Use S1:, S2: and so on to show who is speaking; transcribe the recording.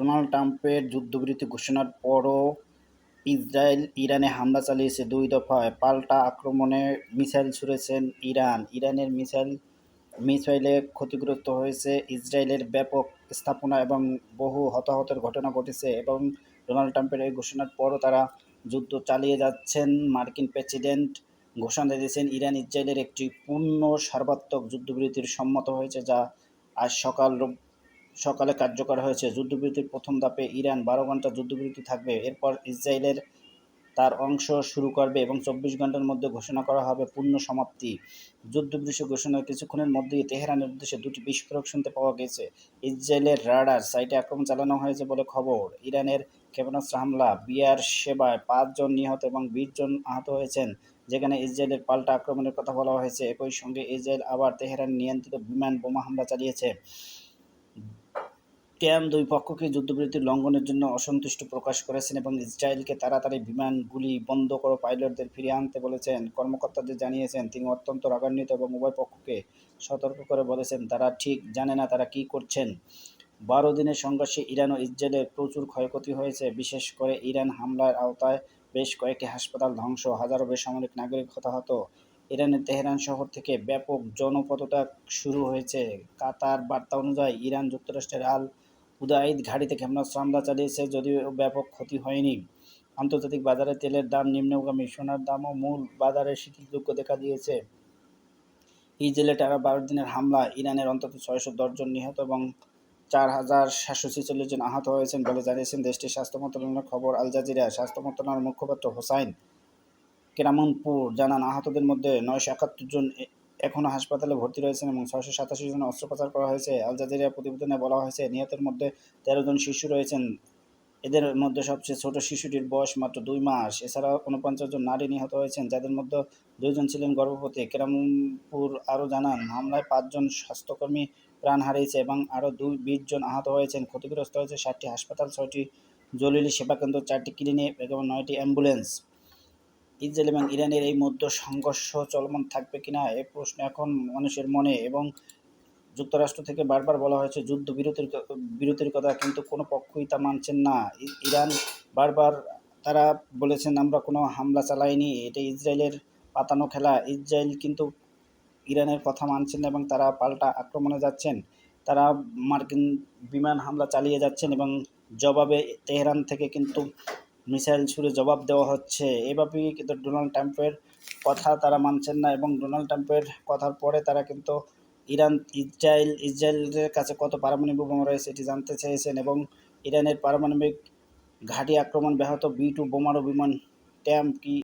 S1: Donald ট্রাম্পের যুদ্ধবিরতি ঘোষণার পরও ইসরায়েল ইরানে হামলা চালিয়েছে দুই দফায়। পাল্টা আক্রমণে মিসাইল ছুড়েছেন ইরান। ইরানের মিসাইল, মিসাইলে ক্ষতিগ্রস্ত হয়েছে ইসরায়েলের ব্যাপক স্থাপনা এবং বহু হতাহতের ঘটনা ঘটেছে এবং ডোনাল্ড ট্রাম্পের এই ঘোষণার পরও তারা যুদ্ধ চালিয়ে যাচ্ছেন। মার্কিন প্রেসিডেন্ট ঘোষণা দিয়েছেন, ইরান ইসরায়েলের একটি পূর্ণ সর্বাত্মক যুদ্ধবিরতির সম্মত হয়েছে যা আজ সকাল সকালে কার্যকর হয়েছে। যুদ্ধবিরতির প্রথম ধাপে ইরান বারো ঘণ্টা যুদ্ধবিরতি থাকবে। এরপর ইসরায়েলের তার অংশ শুরু করবে এবং চব্বিশ ঘণ্টার মধ্যে ঘোষণা করা হবে পূর্ণ সমাপ্তি। যুদ্ধবিরতি ঘোষণার কিছুক্ষণের মধ্যেই তেহরানের উদ্দেশ্যে দুটি বিস্ফোরক শুনতে পাওয়া গেছে। ইসরায়েলের রাডার সাইটে আক্রমণ চালানো হয়েছে বলে খবর। ইরানের ক্ষেপণাস্ত্র হামলা বিয়ার সেবায় পাঁচজন নিহত এবং বিশ জন আহত হয়েছেন, যেখানে ইসরায়েলের পাল্টা আক্রমণের কথা বলা হয়েছে। একই সঙ্গে ইসরায়েল আবার তেহরান নিয়ন্ত্রিত বিমান বোমা হামলা চালিয়েছে। ট্যাম দুই পক্ষকে যুদ্ধবিরতির লঙ্ঘনের জন্য অসন্তুষ্ট প্রকাশ করেছেন এবং ইসরায়েলকে তাড়াতাড়ি বিমানগুলি বন্ধ করে পাইলটদের ফিরিয়ে আনতে বলেছেন। কর্মকর্তাদের জানিয়েছেন, তিনি অত্যন্ত রাগান্বিত এবং উভয় পক্ষকে সতর্ক করে বলেছেন, তারা ঠিক জানে না তারা কী করছেন। বারো দিনের সংঘর্ষে ইরান ও ইসরায়েলের প্রচুর ক্ষয়ক্ষতি হয়েছে। বিশেষ করে ইরান হামলার আওতায় বেশ কয়েকটি হাসপাতাল ধ্বংস, হাজারো বেসামরিক নাগরিক হতাহত। ইরানের তেহরান শহর থেকে ব্যাপক জনপদত্যাগ শুরু হয়েছে। কাতার বার্তা অনুযায়ী, ইরান যুক্তরাষ্ট্রের আল উদাইদ ঘাঁটিতে ক্ষেপণাস্ত্র হামলা চালিয়েছে যদিও ব্যাপক ক্ষতি হয়নি। আন্তর্জাতিক বাজারে তেলের দাম নিম্নগামী, সোনার দামও মূল বাজারে শিথিলযোগ্য দেখা দিয়েছে। ইসরায়েলে টানা বারো দিনের হামলা ইরানের অন্তত ছয়শো দশজন নিহত এবং চার হাজার সাতশো ছেচল্লিশ জন আহত হয়েছেন বলে জানিয়েছেন দেশটির স্বাস্থ্য মন্ত্রণালয়ের খবর। আল জাজিরা স্বাস্থ্য মন্ত্রণালয়ের মুখপাত্র হোসাইন কেরামনপুর জানান, আহতদের মধ্যে নয়শো একাত্তর জন এখনও হাসপাতালে ভর্তি রয়েছেন এবং ছয়শো সাতাশি জন অস্ত্রোপচার করা হয়েছে। আল জাজিরা প্রতিবেদনে বলা হয়েছে, নিহতের মধ্যে তেরো জন শিশু রয়েছেন। এদের মধ্যে সবচেয়ে ছোট শিশুটির বয়স মাত্র দুই মাস। এছাড়াও উনপঞ্চাশ জন নারী নিহত হয়েছেন, যাদের মধ্যে দুইজন ছিলেন গর্ভবতী। কেরামপুর আরও জানান, হামলায় পাঁচজন স্বাস্থ্যকর্মী প্রাণ হারিয়েছে এবং আরও দুই, বিশ জন আহত হয়েছেন। ক্ষতিগ্রস্ত হয়েছে ষাটটি হাসপাতাল, ছয়টি জরুরি সেবাকেন্দ্র, চারটি ক্লিনিক এবং নয়টি অ্যাম্বুলেন্স। ইসরায়েল এবং ইরানের এই মধ্য সংঘর্ষ চলমান থাকবে কিনা এ প্রশ্ন এখন মানুষের মনে এবং যুক্তরাষ্ট্র থেকে বারবার বলা হয়েছে যুদ্ধ বিরতির বিরতির কথা, কিন্তু কোনো পক্ষই তা মানছেন না। ইরান বারবার তারা বলেছেন, আমরা কোনো হামলা চালাইনি এটা ইসরায়েলের পাতানো খেলা। ইসরায়েল কিন্তু ইরানের কথা মানছেন না এবং তারা পাল্টা আক্রমণে যাচ্ছেন। তারা মার্কিন বিমান হামলা চালিয়ে যাচ্ছেন এবং জবাবে তেহরান থেকে কিন্তু মিসাইল ছুড়ে জবাব দেওয়া হচ্ছে। এভাবেই কিন্তু ডোনাল্ড ট্রাম্পের কথা তারা মানছেন না এবং ডোনাল্ড ট্রাম্পের কথার পরে তারা কিন্তু ইরান, ইসরায়েল, ইসরায়েলের কাছে কত পারমাণবিক বোমা রয়েছে এটি জানতে চেয়েছেন এবং ইরানের পারমাণবিক ঘাঁটি আক্রমণ ব্যাহত বি টু বোমারু বিমান ট্যাম্প কি